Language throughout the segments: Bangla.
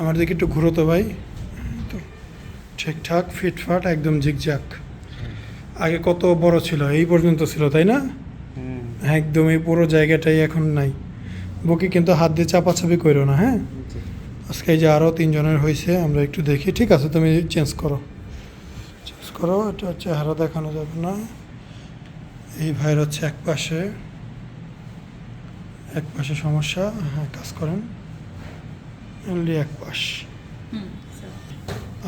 আমার দিকে একটু ঘুরো তো ভাই। তো ঠিকঠাক ফিটফাট একদম ঝিকঝাক। আগে কত বড় ছিল এই পর্যন্ত ছিল তাই না? একদম এই পুরো জায়গাটাই এখন নাই। বুকে কিন্তু হাত দিয়ে চাপাচাপি করো না হ্যাঁ? আজকে এই যে আরও তিনজনের হয়েছে আমরা একটু দেখি। ঠিক আছে তুমি চেঞ্জ করো। চেঞ্জ করো এটা চেহারা দেখানো যাবে না। এই ভাইয়ের হচ্ছে এক পাশে এক পাশে সমস্যা হ্যাঁ কাজ করেন। অনলি এক পাশ।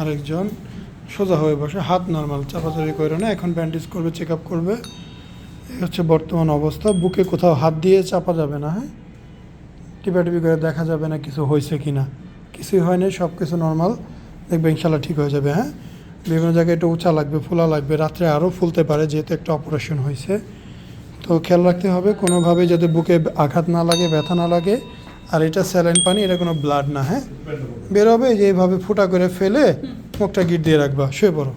আরেকজন সোজা হয়ে বসে হাত নর্মাল চাপাচাপি করে না এখন ব্যান্ডেজ করবে চেক আপ করবে। এই হচ্ছে বর্তমান অবস্থা। বুকে কোথাও হাত দিয়ে চাপা যাবে না হ্যাঁ? টিপাটিপি করে দেখা যাবে না কিছু হয়েছে কি না কিছুই হয়নি সব কিছু নর্মাল দেখবে ইনশাল্লাহ ঠিক হয়ে যাবে হ্যাঁ? বিভিন্ন জায়গায় একটু উঁচা লাগবে ফোলা লাগবে। রাত্রে আরও ফুলতে পারে যেহেতু একটা অপারেশন হয়েছে। তো খেয়াল রাখতে হবে কোনোভাবেই যাতে বুকে আঘাত না লাগে ব্যথা না লাগে আর এটা স্যালাইন পানি এটা কোনো ব্লাড না হ্যাঁ? বেরোবে যে এইভাবে ফুটা করে ফেলে মুখটা গিট দিয়ে রাখবা শুয়ে পড়ো।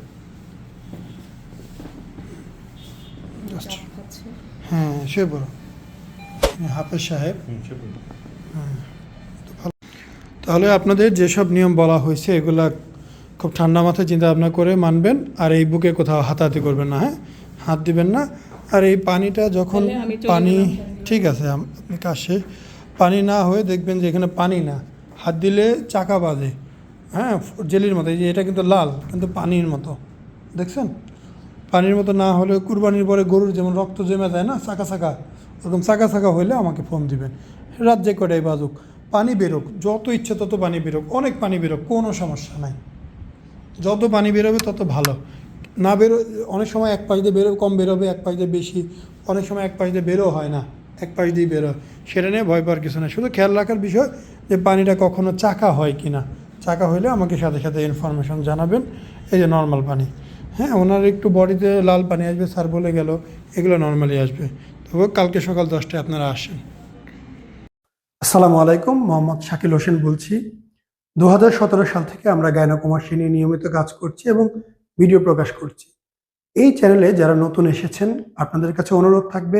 হ্যাঁ শুয়ে পড়ো। হাফেজ সাহেব। তাহলে আপনাদের যেসব নিয়ম বলা হয়েছে এগুলা খুব ঠান্ডা মাথায় চিন্তা ভাবনা করে মানবেন আর এই বুকে কোথাও হাতাহাতি করবেন না হ্যাঁ? হাত দিবেন না। আর এই পানিটা যখন পানি ঠিক আছে আপনি কাজ শেষ পানি না হয়ে দেখবেন যে এখানে পানি না। হাত দিলে চাকা বাজে। হ্যাঁ জেলির মতো, এই যে এটা কিন্তু লাল, কিন্তু পানির মতো। দেখছেন? পানির মতো না হলে কুরবানির পরে গরুর যেমন রক্ত জমে যায় না, চাকা চাকা, ওরকম চাকা চাকা হইলে আমাকে ফোন দিবেন। রাত যে কটাই বাজুক? পানি বেরোক, যত ইচ্ছে তত পানি বেরোক, অনেক পানি বেরোক, কোনো সমস্যা নাই। যত পানি বেরোবে তত ভালো। না বেরো, অনেক সময় এক পাশ দিয়ে বেরোবে কম বেরোবে, এক পাশ দিয়ে বেশি, অনেক সময় এক পাশ দিয়ে বেরো হয় না। এক পাশ দিয়ে বেরোয় সেটা নিয়ে ভয় পাওয়ার কিছু না শুধু খেয়াল রাখার বিষয় যে পানিটা কখনো চাকা হয় কি না চাকা হইলে আমাকে সাথে সাথে ইনফরমেশন জানাবেন। এই যে নর্মাল পানি। হ্যাঁ ওনার একটু বডিতে লাল পানি আসবে, স্যার বলে গেল, এগুলো নর্মালি আসবে। তবে কালকে সকাল দশটায় আপনারা আসেন। আসসালামু আলাইকুম, মোহাম্মদ শাকিল হোসেন বলছি। দু হাজার সতেরো সাল থেকে আমরা গায়নাকুমাসী নিয়ে নিয়মিত কাজ করছি এবং ভিডিও প্রকাশ করছি। এই চ্যানেলে যারা নতুন এসেছেন, আপনাদের কাছে অনুরোধ থাকবে